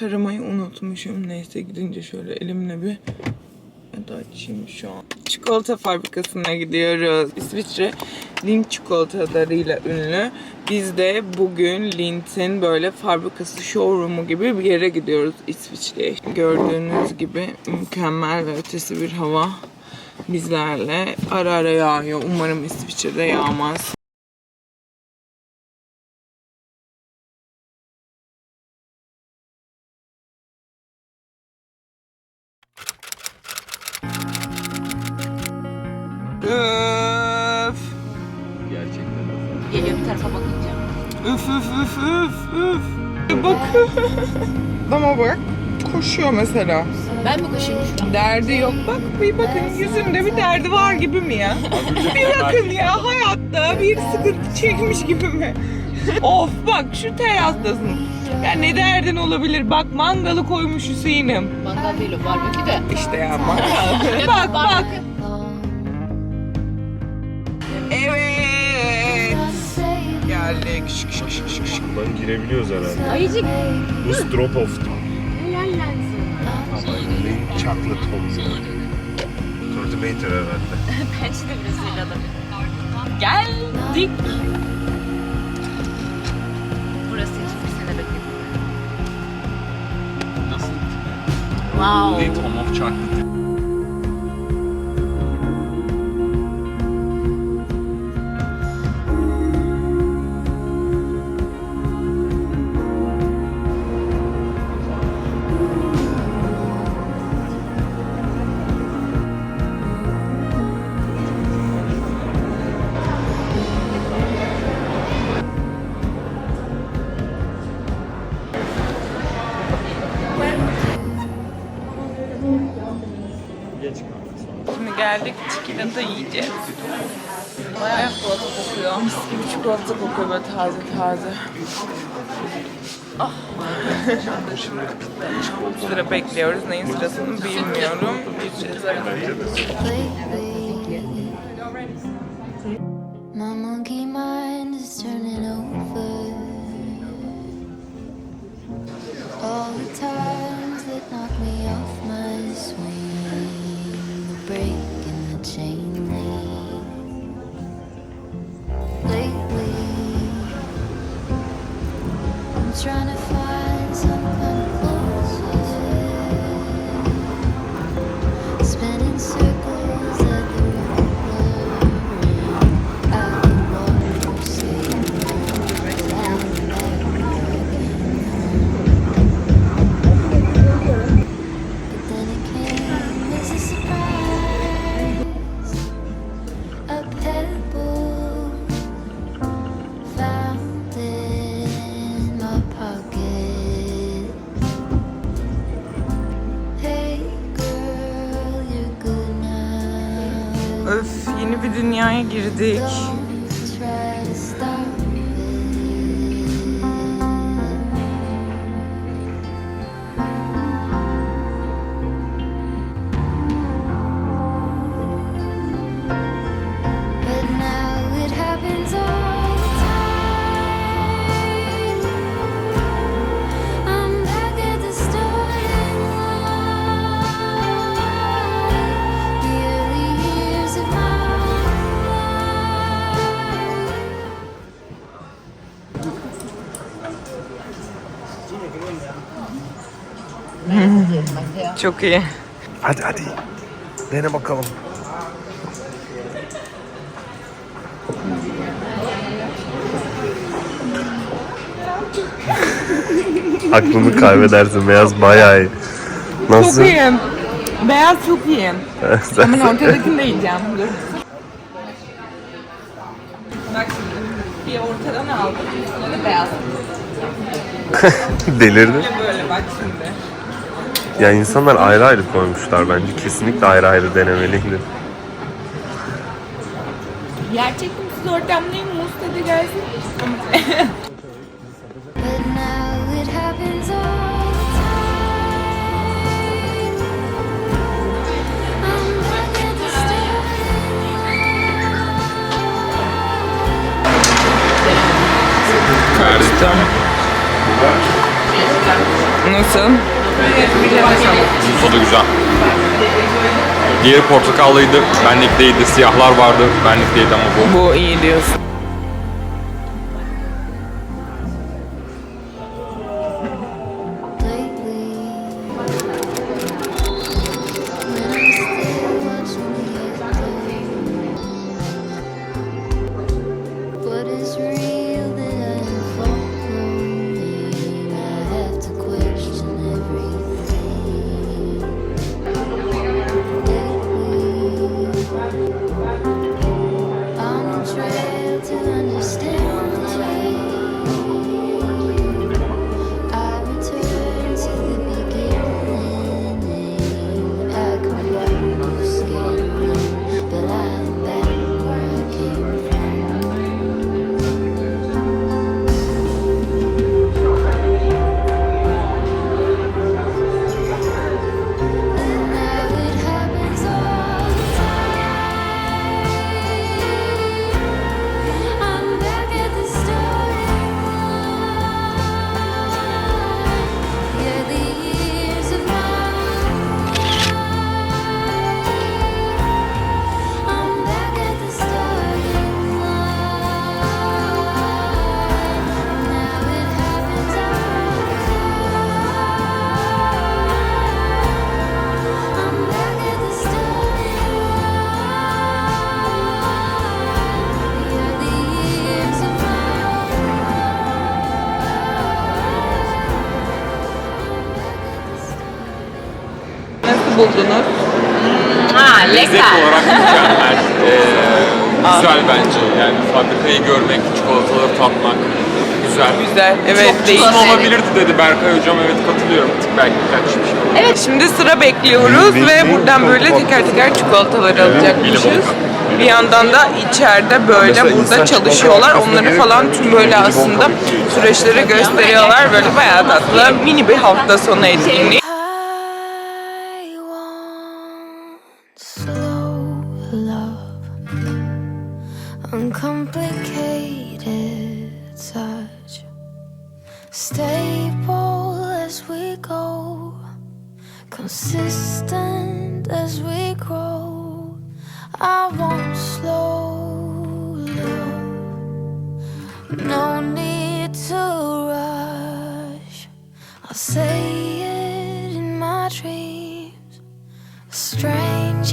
Taramayı unutmuşum. Neyse gidince şöyle elimle bir da açayım şu an. Çikolata fabrikasına gidiyoruz. İsviçre Lindt çikolatalarıyla ünlü. Biz de bugün Lindt'in böyle fabrikası showroom'u gibi bir yere gidiyoruz İsviçre'ye. Gördüğünüz gibi mükemmel ve ötesi bir hava bizlerle ara ara yağıyor. Umarım İsviçre'de yağmaz. Geliyor bir tarafa bakınca. Üf üf üf üf üf. Bak. Ama bak koşuyor mesela. Ben mi koşayım şu an? Derdi yok. Bak bir bakın yüzünde bir derdi var gibi mi ya? bir bakın ya hayatta bir sıkıntı çekmiş gibi mi? of bak şu terastasın. Ya ne derdin olabilir? Bak mangalı koymuş Hüseyin'im. Mangal değil o barbekü de. İşte ya mangal. bak bak. Geldik. Şık şık şık şık şık. Buradan girebiliyoruz herhalde. Ayıcık. Bu drop off. Benim chocolate home. Tortimeter herhalde. Bence de Brezilya'da. Geldik. Burası için bir sene bekledim. Nasıl? Wow. Of chocolate. Çikolata yiyeceğiz. Bayağı çikolata kokuyor. Mis gibi çikolata kokuyor böyle taze taze. Ah. Sıra bekliyoruz. Neyin sırasını bilmiyorum. Gireceğiz. My monkey mind is turning over. All the times that knock me I'm trying to find girdik. Çok iyi. Hadi hadi. Dene bakalım. Aklını kaybedersin beyaz bayağı iyi. Nasıl? Çok iyi. Beyaz çok iyi. Hemen ortadakini de yiyeceğim. Dur. Bak şimdi. Bir ortadan aldım. Üstüne de beyaz. Delirdi. Böyle bak şimdi. Ya insanlar ayrı ayrı koymuşlar bence. Kesinlikle ayrı ayrı denemeliydi. Gerçek siz ortamdayım. Mus dedi gelsin. But now it happens all Nasıl? Tadı güzel. Diğeri portakallıydı, benlikteydi, siyahlar vardı, benlikteydi ama bu Bu iyi diyorsun. Buldunuz? Ha, lezzet lekker. olarak mükemmel. Ee, güzel bence. Yani fabrikayı görmek, çikolataları tatmak güzel. Güzel. Evet. Çok değil. olabilirdi dedi Berkay hocam. Evet katılıyorum. Bir tık belki birkaç bir şey. Evet şimdi sıra bekliyoruz ve buradan böyle teker teker çikolataları alacakmışız. Bir yandan da içeride böyle burada çalışıyorlar. Onları falan tüm böyle aslında süreçleri gösteriyorlar. Böyle bayağı tatlı mini bir hafta sonu etkinliği. Uncomplicated touch, stable as we go, consistent as we grow. I want slow love, no need to rush. I'll say it in my dreams, strange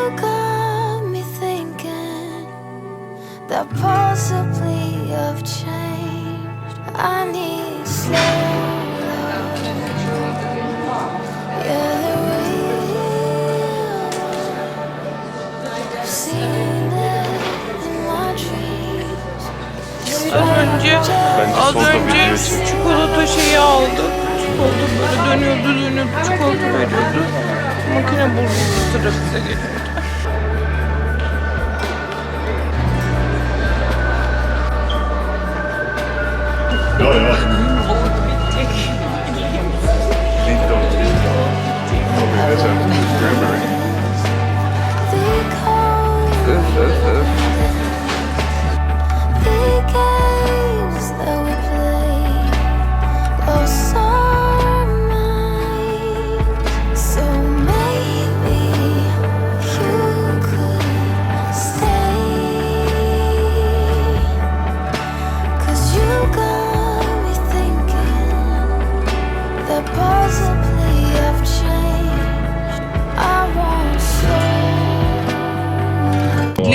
önce, az önce çikolata şeyi aldık. Çikolata böyle dönüyordu dönüyordu çikolata veriyordu. Makine bozuldu sıra bize geliyordu. The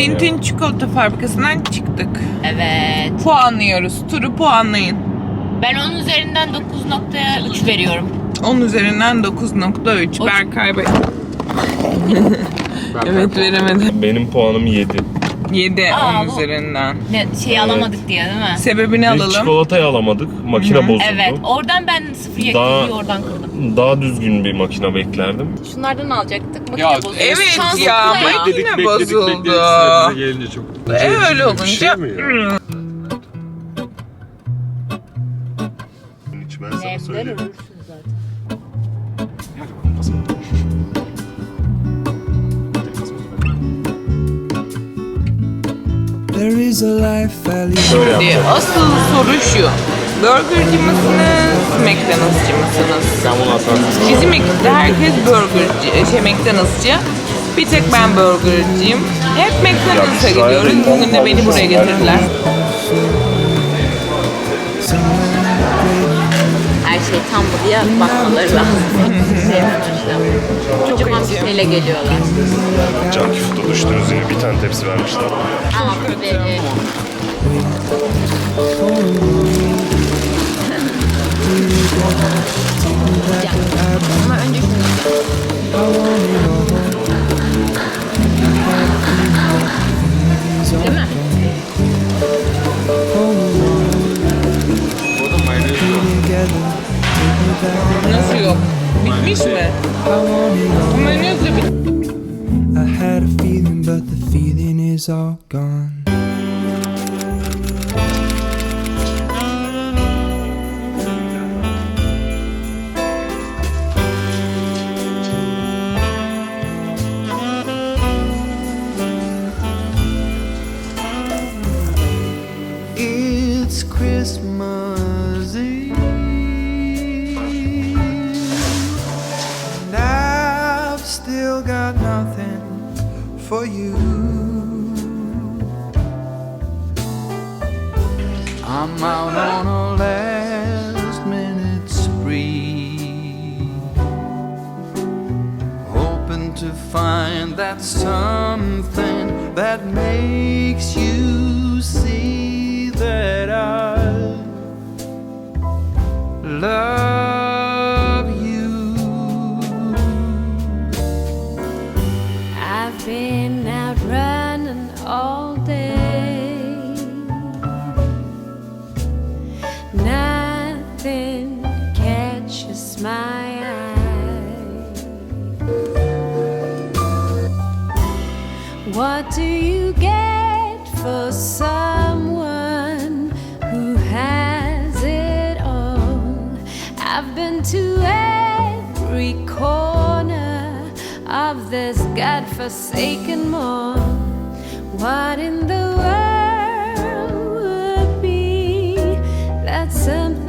Lintin çikolata fabrikasından çıktık. Evet. Puanlıyoruz. Turu puanlayın. Ben onun üzerinden 9.3 veriyorum. 10 üzerinden 9.3. Berkay Bey. evet veremedi. Benim puanım 7. 7 Aa, 10 bu- üzerinden. Ne, şey alamadık diye değil mi? Sebebini Biz alalım. çikolatayı alamadık. Makine bozuldu. Evet. Oradan ben 0 Daha- yakıyı oradan kırdım. Daha düzgün bir makine beklerdim. Şunlardan alacaktık. Makine Ya, bozuldu. Evet Şanslı ya, ya. makine bozuldu. sıra bize gelince çok. E, öyle Bir olunca şey mi ya? Hiç ben sana söyleyeyim. Şimdi asıl soru şu. Burgerci mısınız, McDonald'sçı mısınız? Sen bunu atarsın. Bizim ekipte herkes burgerci, şey McDonald'sçı. Bir tek ben burgerciyim. Hep McDonald's'a gidiyoruz. Bugün de beni buraya getirdiler. Şey tam buraya bakmaları lazım. şey yapmışlar. Kocaman bir şeyle geliyorlar. Junkie food'a düştünüz yine bir tane tepsi vermişler. Ama böyle Ama önce şunu Değil mi? I had a feeling, but the feeling is all gone. It's Christmas. You. I'm out on a last minute spree, hoping to find that something that makes What do you get for someone who has it all? I've been to every corner of this godforsaken mall. What in the world would be that something